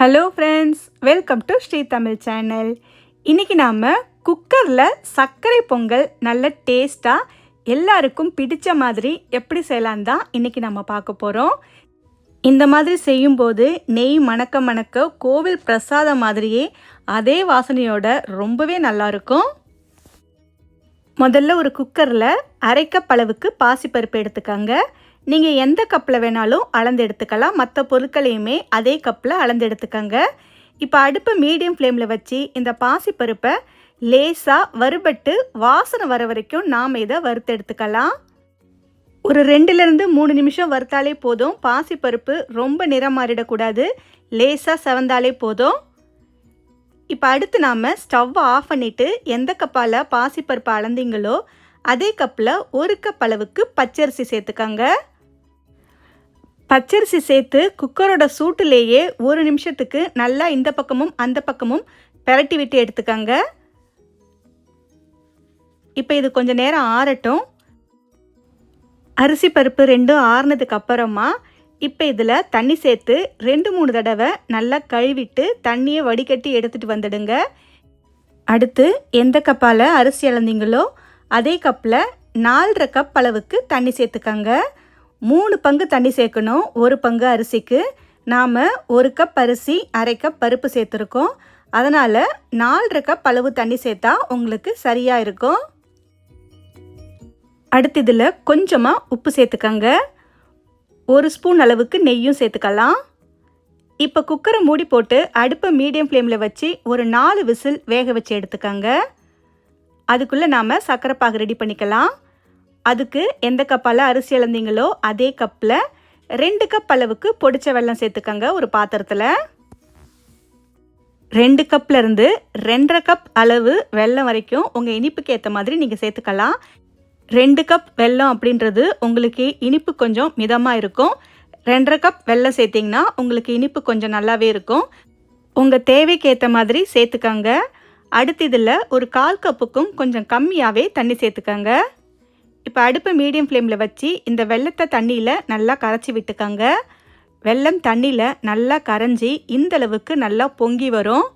Hello friends welcome to Sri Tamil channel இன்றைக்கி நாம் குக்கரில் சர்க்கரை பொங்கல் நல்ல டேஸ்ட்டாக எல்லாருக்கும் பிடித்த மாதிரி எப்படி செய்யலாம் தான் இன்றைக்கி நம்ம பார்க்க போகிறோம் இந்த மாதிரி செய்யும்போது நெய் மணக்க மணக்க கோவில் பிரசாதம் மாதிரியே அதே வாசனையோட ரொம்பவே நல்லாயிருக்கும் முதல்ல ஒரு குக்கரில் அரைக்கப்பளவுக்கு பாசிப்பருப்பு எடுத்துக்கோங்க. நீங்கள் எந்த கப்பில் வேணாலும் அளந்து எடுத்துக்கலாம். மற்ற பொருட்களையுமே அதே கப்பில் அளந்து எடுத்துக்கோங்க. இப்போ அடுப்பை மீடியம் ஃப்ளேமில் வச்சு இந்த பாசிப்பருப்பை லேசாக வறுபட்டு வாசனை வர வரைக்கும் நாம் இதை வறுத்து எடுத்துக்கலாம். ஒரு ரெண்டுலேருந்து மூணு நிமிஷம் வறுத்தாலே போதும். பாசிப்பருப்பு ரொம்ப நிறம் மாறிடக்கூடாது. லேசாக செவந்தாலே போதும். இப்போ அடுத்து நாம் ஸ்டவ்வை ஆஃப் பண்ணிவிட்டு எந்த கப்பால் பாசிப்பருப்பு அளந்தீங்களோ அதே கப்பில் ஒரு கப் அளவுக்கு பச்சரிசி சேர்த்துக்கங்க. பச்சரிசி சேர்த்து குக்கரோட சூட்டுலேயே ஒரு நிமிஷத்துக்கு நல்லா இந்த பக்கமும் அந்த பக்கமும் பெரட்டி விட்டு எடுத்துக்கங்க. இப்போ இது கொஞ்சம் நேரம் ஆறட்டும். அரிசி பருப்பு ரெண்டும் ஆறுனதுக்கு அப்புறமா இப்போ இதில் தண்ணி சேர்த்து ரெண்டு மூணு தடவை நல்லா கழுவிட்டு தண்ணியை வடிகட்டி எடுத்துகிட்டு வந்துடுங்க. அடுத்து எந்த கப்பால் அரிசி அளந்தீங்களோ அதே கப்பில் நாலரை கப் அளவுக்கு தண்ணி சேர்த்துக்கங்க. மூணு பங்கு தண்ணி சேர்க்கணும். ஒரு பங்கு அரிசிக்கு. நாம் ஒரு கப் அரிசி அரை கப் பருப்பு சேர்த்துருக்கோம். அதனால் நாலரை கப் அளவு தண்ணி சேர்த்தா உங்களுக்கு சரியாக இருக்கும். அடுத்து இதில் கொஞ்சமாக உப்பு சேர்த்துக்கங்க. ஒரு ஸ்பூன் அளவுக்கு நெய்யும் சேர்த்துக்கலாம். இப்போ குக்கரை மூடி போட்டு அடுப்பை மீடியம் ஃப்ளேமில் வச்சு ஒரு நாலு விசில் வேக வச்சு எடுத்துக்கங்க. அதுக்குள்ளே நாம் சர்க்கரை பாகு ரெடி பண்ணிக்கலாம். அதுக்கு எந்த கப்பால் அரிசி இழந்தீங்களோ அதே கப்பில் ரெண்டு கப் அளவுக்கு பொடிச்ச வெல்லம் சேர்த்துக்கங்க ஒரு பாத்திரத்தில். ரெண்டு கப்லேருந்து ரெண்டரை கப் அளவு வெல்லம் வரைக்கும் உங்கள் இனிப்புக்கு ஏற்ற மாதிரி நீங்கள் சேர்த்துக்கலாம். ரெண்டு கப் வெல்லம் அப்படின்றது உங்களுக்கு இனிப்பு கொஞ்சம் மிதமாக இருக்கும். ரெண்டரை கப் வெல்லம் சேர்த்திங்கன்னா உங்களுக்கு இனிப்பு கொஞ்சம் நல்லாவே இருக்கும். உங்கள் தேவைக்கு ஏற்ற மாதிரி சேர்த்துக்கங்க. அடுத்து இதில் ஒரு கால் கப்புக்கும் கொஞ்சம் கம்மியாகவே தண்ணி சேர்த்துக்கங்க. இப்போ அடுப்பை மீடியம் ஃப்ளேமில் வச்சு இந்த வெள்ளத்தை தண்ணியில் நல்லா கரைச்சி விட்டுக்கங்க. வெள்ளம் தண்ணியில் நல்லா கரைஞ்சி இந்த அளவுக்கு நல்லா பொங்கி வரும்.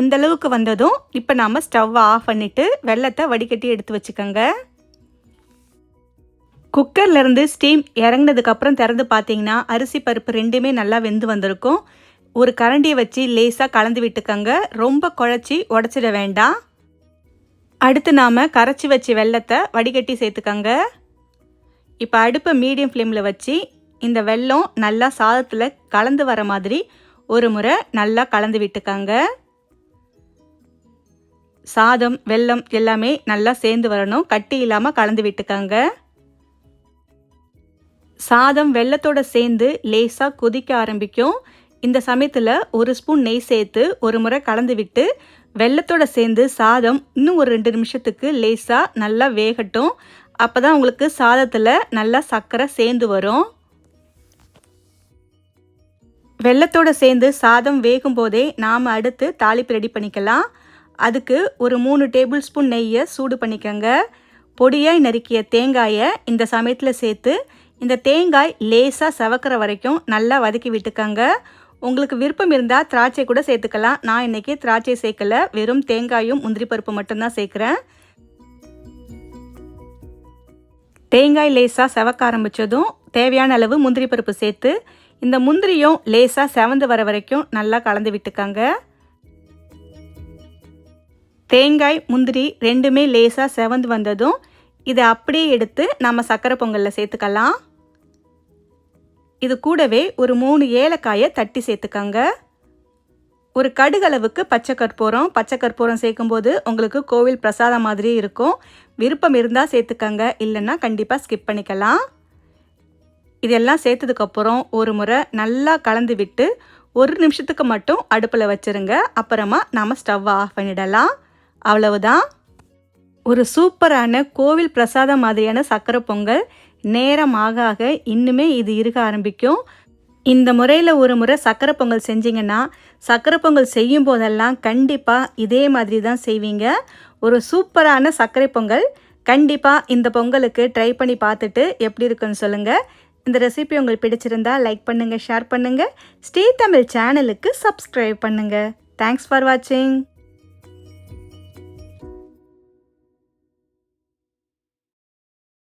இந்த அளவுக்கு வந்ததும் இப்போ நாம் ஸ்டவ்வை ஆஃப் பண்ணிவிட்டு வெள்ளத்தை வடிகட்டி எடுத்து வச்சுக்கோங்க. குக்கர்லேருந்து ஸ்டீம் இறங்கினதுக்கப்புறம் திறந்து பார்த்தீங்கன்னா அரிசி பருப்பு ரெண்டுமே நல்லா வெந்து வந்திருக்கும். ஒரு கரண்டியை வச்சு லேசாக கலந்து விட்டுக்கங்க. ரொம்ப குழச்சி உடச்சிட வேண்டாம். அடுத்து நாம் கரைச்சி வச்சு வெள்ளத்தை வடிகட்டி சேர்த்துக்கங்க. இப்போ அடுப்பை மீடியம் ஃப்ளேமில் வச்சு இந்த வெல்லம் நல்லா சாதத்தில் கலந்து வர மாதிரி ஒரு முறை நல்லா கலந்து விட்டுக்கங்க. சாதம் வெல்லம் எல்லாமே நல்லா சேர்ந்து வரணும். கட்டி இல்லாமல் கலந்து விட்டுக்கங்க. சாதம் வெள்ளத்தோட சேர்ந்து லேசாக கொதிக்க ஆரம்பிக்கும். இந்த சமயத்தில் ஒரு ஸ்பூன் நெய் சேர்த்து ஒரு முறை கலந்து விட்டு வெள்ளத்தோட சேர்ந்து சாதம் இன்னும் ஒரு ரெண்டு நிமிஷத்துக்கு லேசாக நல்லா வேகட்டும். அப்போ தான் உங்களுக்கு சாதத்தில் நல்லா சர்க்கரை சேர்ந்து வரும். வெள்ளத்தோட சேர்ந்து சாதம் வேகும் போதே நாம் அடுத்து தாளிப்பு ரெடி பண்ணிக்கலாம். அதுக்கு ஒரு மூணு டேபிள் ஸ்பூன் நெய்யை சூடு பண்ணிக்கோங்க. பொடியாய் நறுக்கிய தேங்காயை இந்த சமயத்தில் சேர்த்து இந்த தேங்காய் லேசாக செவக்கிற வரைக்கும் நல்லா வதக்கி விட்டுக்கோங்க. உங்களுக்கு விருப்பம் இருந்தால் திராட்சை கூட சேர்த்துக்கலாம். நான் இன்றைக்கி திராட்சை சேர்க்கல. வெறும் தேங்காயும் முந்திரி பருப்பு மட்டும்தான் சேர்க்குறேன். தேங்காய் லேசாக செவக்க ஆரம்பித்ததும் தேவையான அளவு முந்திரி பருப்பு சேர்த்து இந்த முந்திரியும் லேசாக செவந்து வர வரைக்கும் நல்லா கலந்து விட்டுக்கங்க. தேங்காய் முந்திரி ரெண்டுமே லேசாக செவந்து வந்ததும் இதை அப்படியே எடுத்து நம்ம சக்கரை பொங்கலில் சேர்த்துக்கலாம். இது கூடவே ஒரு மூணு ஏலக்காயை தட்டி சேர்த்துக்கங்க. ஒரு கடுகளவுக்கு பச்சை கற்பூரம் பச்சை கற்பூரம் சேர்க்கும்போது உங்களுக்கு கோவில் பிரசாதம் மாதிரி இருக்கும். விருப்பம் இருந்தால் சேர்த்துக்கங்க இல்லைன்னா கண்டிப்பாக ஸ்கிப் பண்ணிக்கலாம். இதெல்லாம் சேர்த்ததுக்கப்புறம் ஒரு முறை நல்லா கலந்து விட்டு ஒரு நிமிஷத்துக்கு மட்டும் அடுப்பில் வச்சுருங்க. அப்புறமா நாம் ஸ்டவ்வை ஆஃப் பண்ணிடலாம். அவ்வளவுதான். ஒரு சூப்பரான கோவில் பிரசாதம் மாதிரியான சக்கரை பொங்கல். நேரம் ஆக ஆக இன்னுமே இது இருக்க ஆரம்பிக்கும். இந்த முறையில் ஒரு முறை சக்கரை பொங்கல் செஞ்சிங்கன்னா சக்கரை பொங்கல் செய்யும் போதெல்லாம் கண்டிப்பாக இதே மாதிரி தான் செய்வீங்க. ஒரு சூப்பரான சர்க்கரை பொங்கல். கண்டிப்பாக இந்த பொங்கலுக்கு ட்ரை பண்ணி பார்த்துட்டு எப்படி இருக்குன்னு சொல்லுங்கள் இந்த ரெசிபி உங்களுக்கு பிடிச்சிருந்தா லைக் பண்ணுங்கள் ஷேர் பண்ணுங்கள் ஸ்ரீ தமிழ் சேனலுக்கு சப்ஸ்கிரைப் பண்ணுங்கள் தேங்க்ஸ் ஃபார் வாட்சிங்